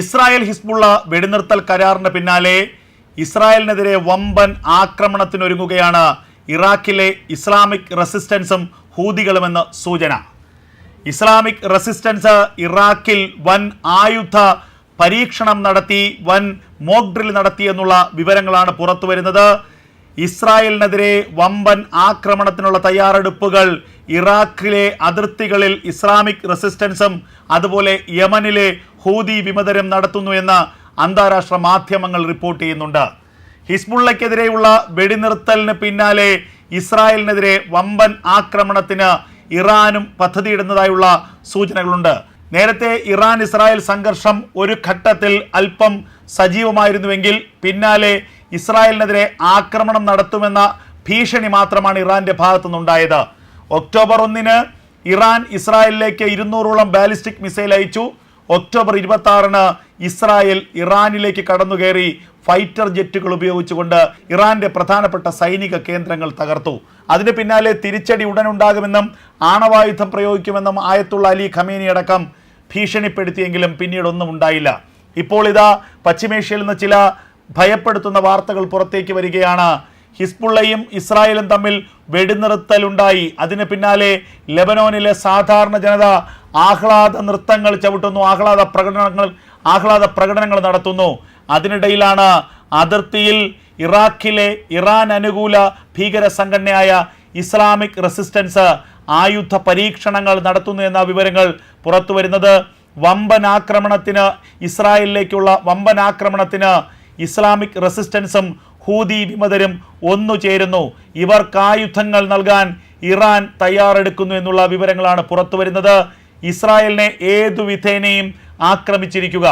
Israel Hezbollah വെടിനിർത്തൽ കരാറിന് പിന്നാലെ ഇസ്രായേലിനെതിരെ വമ്പൻ ആക്രമണത്തിനൊരുങ്ങുകയാണ് ഇറാഖിലെ ഇസ്ലാമിക് റെസിസ്റ്റൻസും ഹൂതികളുമെന്ന് സൂചന. ഇസ്ലാമിക് റെസിസ്റ്റൻസ് ഇറാഖിൽ വൻ ആയുധ പരീക്ഷണം നടത്തി വൻ മോക്ക് ഡ്രിൽ നടത്തി എന്നുള്ള വിവരങ്ങളാണ് പുറത്തു വരുന്നത്. ഇസ്രായേലിനെതിരെ വമ്പൻ ആക്രമണത്തിനുള്ള തയ്യാറെടുപ്പുകൾ ഇറാഖിലെ അതിർത്തികളിൽ ഇസ്ലാമിക് റെസിസ്റ്റൻസും അതുപോലെ യമനിലെ ഹൂതി വിമതരം നടത്തുന്നു എന്ന് അന്താരാഷ്ട്ര മാധ്യമങ്ങൾ റിപ്പോർട്ട് ചെയ്യുന്നുണ്ട്. ഹിസ്ബുള്ളക്കെതിരെയുള്ള വെടിനിർത്തലിന് പിന്നാലെ ഇസ്രായേലിനെതിരെ വമ്പൻ ആക്രമണത്തിന് ഇറാനും പദ്ധതിയിടുന്നതായുള്ള സൂചനകളുണ്ട്. നേരത്തെ ഇറാൻ ഇസ്രായേൽ സംഘർഷം ഒരു ഘട്ടത്തിൽ അല്പം സജീവമായിരുന്നുവെങ്കിൽ പിന്നാലെ ഇസ്രായേലിനെതിരെ ആക്രമണം നടത്തുമെന്ന ഭീഷണി മാത്രമാണ് ഇറാന്റെ ഭാഗത്തുനിന്നുണ്ടായത്. ഒക്ടോബർ ഒന്നിന് ഇറാൻ ഇസ്രായേലിലേക്ക് ഇരുന്നൂറോളം ബാലിസ്റ്റിക് മിസൈൽ അയച്ചു. ഒക്ടോബർ ഇരുപത്തി ആറിന് ഇസ്രായേൽ ഇറാനിലേക്ക് കടന്നുകയറി ഫൈറ്റർ ജെറ്റുകൾ ഉപയോഗിച്ചുകൊണ്ട് ഇറാന്റെ പ്രധാനപ്പെട്ട സൈനിക കേന്ദ്രങ്ങൾ തകർത്തു. അതിന് പിന്നാലെ തിരിച്ചടി ഉടനുണ്ടാകുമെന്നും ആണവായുധം പ്രയോഗിക്കുമെന്നും ആയത്തുള്ള അലി ഖമേനി അടക്കം ഭീഷണിപ്പെടുത്തിയെങ്കിലും പിന്നീട് ഒന്നും ഉണ്ടായില്ല. ഇപ്പോൾ ഇതാ പശ്ചിമേഷ്യയിൽ നിന്ന് ചില ഭയപ്പെടുത്തുന്ന വാർത്തകൾ പുറത്തേക്ക് വരികയാണ്. ഹിസ്ബുള്ളയും ഇസ്രായേലും തമ്മിൽ വെടിനിർത്തലുണ്ടായി. അതിന് പിന്നാലെ ലെബനോനിലെ സാധാരണ ജനത ആഹ്ലാദ നൃത്തങ്ങൾ ചവിട്ടുന്നു ആഹ്ലാദ പ്രകടനങ്ങൾ ആഹ്ലാദ പ്രകടനങ്ങൾ നടത്തുന്നു. അതിനിടയിലാണ് അതിർത്തിയിൽ ഇറാഖിലെ ഇറാൻ അനുകൂല ഭീകര സംഘടനയായ ഇസ്ലാമിക് റെസിസ്റ്റൻസ് ആയുധ പരീക്ഷണങ്ങൾ നടത്തുന്നു എന്ന വിവരങ്ങൾ പുറത്തു വരുന്നത്. വമ്പൻ ആക്രമണത്തിന് ഇസ്രായേലിലേക്കുള്ള വമ്പൻ ആക്രമണത്തിന് ഇസ്ലാമിക് റെസിസ്റ്റൻസും ഹൂതി വിമതരും ഒന്നു ചേരുന്നു. ഇവർക്ക് ആയുധങ്ങൾ നൽകാൻ ഇറാൻ തയ്യാറെടുക്കുന്നു എന്നുള്ള വിവരങ്ങളാണ് പുറത്തു വരുന്നത്. ഇസ്രായേലിനെ ഏതു വിധേനയും ആക്രമിച്ചിരിക്കുക.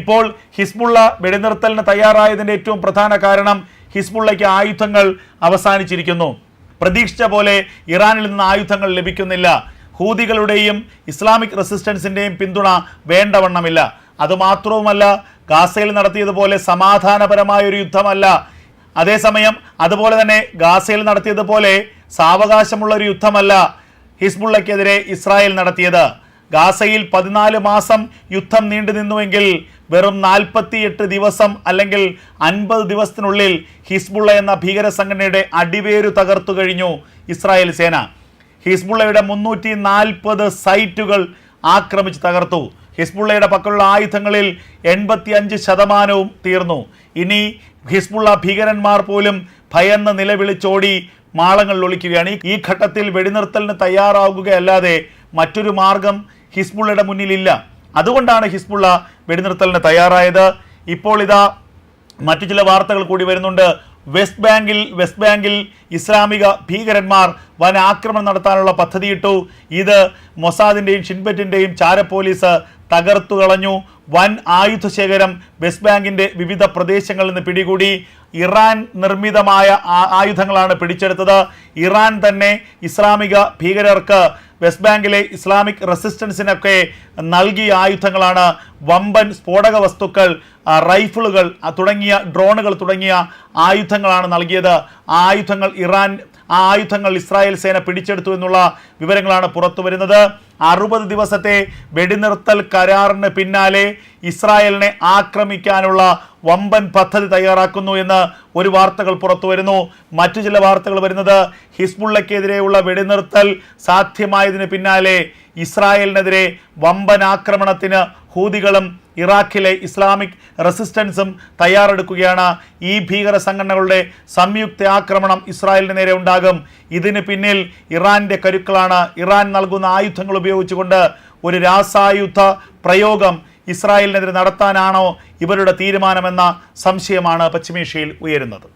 ഇപ്പോൾ ഹിസ്ബുള്ള വെടിനിർത്തലിന് തയ്യാറായതിന്റെ ഏറ്റവും പ്രധാന കാരണം ഹിസ്ബുള്ളയ്ക്ക് ആയുധങ്ങൾ അവസാനിച്ചിരിക്കുന്നു. പ്രതീക്ഷിച്ച പോലെ ഇറാനിൽ നിന്ന് ആയുധങ്ങൾ ലഭിക്കുന്നില്ല. ഹൂതികളുടെയും ഇസ്ലാമിക് റെസിസ്റ്റൻസിന്റെയും പിന്തുണ വേണ്ടവണ്ണമില്ല. അതുമാത്രവുമല്ല ഗാസയിൽ നടത്തിയതുപോലെ സമാധാനപരമായ ഒരു യുദ്ധമല്ല. അതേസമയം അതുപോലെ തന്നെ ഗാസയിൽ നടത്തിയതുപോലെ സാവകാശമുള്ള ഒരു യുദ്ധമല്ല ഹിസ്ബുള്ളയ്ക്കെതിരെ ഇസ്രായേൽ നടത്തിയത്. ഗാസയിൽ പതിനാല് മാസം യുദ്ധം നീണ്ടു നിന്നുവെങ്കിൽ വെറും നാൽപ്പത്തിയെട്ട് ദിവസം അല്ലെങ്കിൽ അൻപത് ദിവസത്തിനുള്ളിൽ ഹിസ്ബുള്ള എന്ന ഭീകര സംഘടനയുടെ അടിവേരു തകർത്തു കഴിഞ്ഞു ഇസ്രായേൽ സേന. ഹിസ്ബുള്ളയുടെ മുന്നൂറ്റി നാൽപ്പത് സൈറ്റുകൾ ആക്രമിച്ച് തകർത്തു. ഹിസ്ബുള്ളയുടെ പക്കലുള്ള ആയുധങ്ങളിൽ എൺപത്തി അഞ്ച് ശതമാനവും തീർന്നു. ഇനി ഹിസ്ബുള്ള ഭീകരന്മാർ പോലും ഭയന്ന് നിലവിളിച്ചോടി മാളങ്ങളിൽ ഒളിക്കുകയാണ്. ഈ ഘട്ടത്തിൽ വെടിനിർത്തലിന് തയ്യാറാകുകയല്ലാതെ മറ്റൊരു മാർഗം ഹിസ്ബുള്ളയുടെ മുന്നിലില്ല. അതുകൊണ്ടാണ് ഹിസ്ബുള്ള വെടിനിർത്തലിന് തയ്യാറായത്. ഇപ്പോൾ ഇതാ മറ്റു ചില വാർത്തകൾ കൂടി വരുന്നുണ്ട്. വെസ്റ്റ് ബാങ്കിൽ വെസ്റ്റ് ബാങ്കിൽ ഇസ്ലാമിക ഭീകരന്മാർ വൻ ആക്രമണം നടത്താനുള്ള പദ്ധതിയിട്ടു. ഇത് മൊസാദിന്റെയും ഷിൻബറ്റിന്റെയും ചാര പോലീസ് തകർത്തു കളഞ്ഞു. വൻ ആയുധ ശേഖരം വെസ്റ്റ് ബാങ്കിന്റെ വിവിധ പ്രദേശങ്ങളിൽ നിന്ന് പിടികൂടി. ഇറാൻ നിർമ്മിതമായ ആയുധങ്ങളാണ് പിടിച്ചെടുത്തത്. ഇറാൻ തന്നെ ഇസ്ലാമിക ഭീകരർക്ക് വെസ്റ്റ് ബാങ്കിലെ ഇസ്ലാമിക് റെസിസ്റ്റൻസിനൊക്കെ നൽകിയ ആയുധങ്ങളാണ് വമ്പൻ സ്ഫോടക വസ്തുക്കൾ റൈഫിളുകൾ തുടങ്ങിയ ഡ്രോണുകൾ തുടങ്ങിയ ആയുധങ്ങളാണ് നൽകിയത്. ആ ആയുധങ്ങൾ ഇറാൻ ആ ആയുധങ്ങൾ ഇസ്രായേൽ സേന പിടിച്ചെടുത്തു എന്നുള്ള വിവരങ്ങളാണ് പുറത്തു വരുന്നത് അറുപത് ദിവസത്തെ വെടിനിർത്തൽ കരാറിന് പിന്നാലെ ഇസ്രായേലിനെ ആക്രമിക്കാനുള്ള വമ്പൻ പദ്ധതി തയ്യാറാക്കുന്നു എന്ന് ഒരു വാർത്തകൾ പുറത്തു വരുന്നു. മറ്റു ചില വാർത്തകൾ വരുന്നത് ഹിസ്ബുള്ളക്കെതിരെയുള്ള വെടിനിർത്തൽ സാധ്യമായതിന് പിന്നാലെ ഇസ്രായേലിനെതിരെ വമ്പൻ ആക്രമണത്തിന് ഹൂതികളും ഇറാഖിലെ ഇസ്ലാമിക് റെസിസ്റ്റൻസും തയ്യാറെടുക്കുകയാണ്. ഈ ഭീകര സംഘടനകളുടെ സംയുക്ത ആക്രമണം ഇസ്രായേലിന് നേരെ ഉണ്ടാകും. ഇതിന് പിന്നിൽ ഇറാന്റെ കരുക്കളാണ്. ഇറാൻ നൽകുന്ന ആയുധങ്ങൾ ഉപയോഗിച്ചുകൊണ്ട് ഒരു രാസായുധ പ്രയോഗം ഇസ്രായേലിനെതിരെ നടത്താനാണോ ഇവരുടെ തീരുമാനമെന്ന സംശയമാണ് പശ്ചിമേഷ്യയിൽ ഉയരുന്നത്.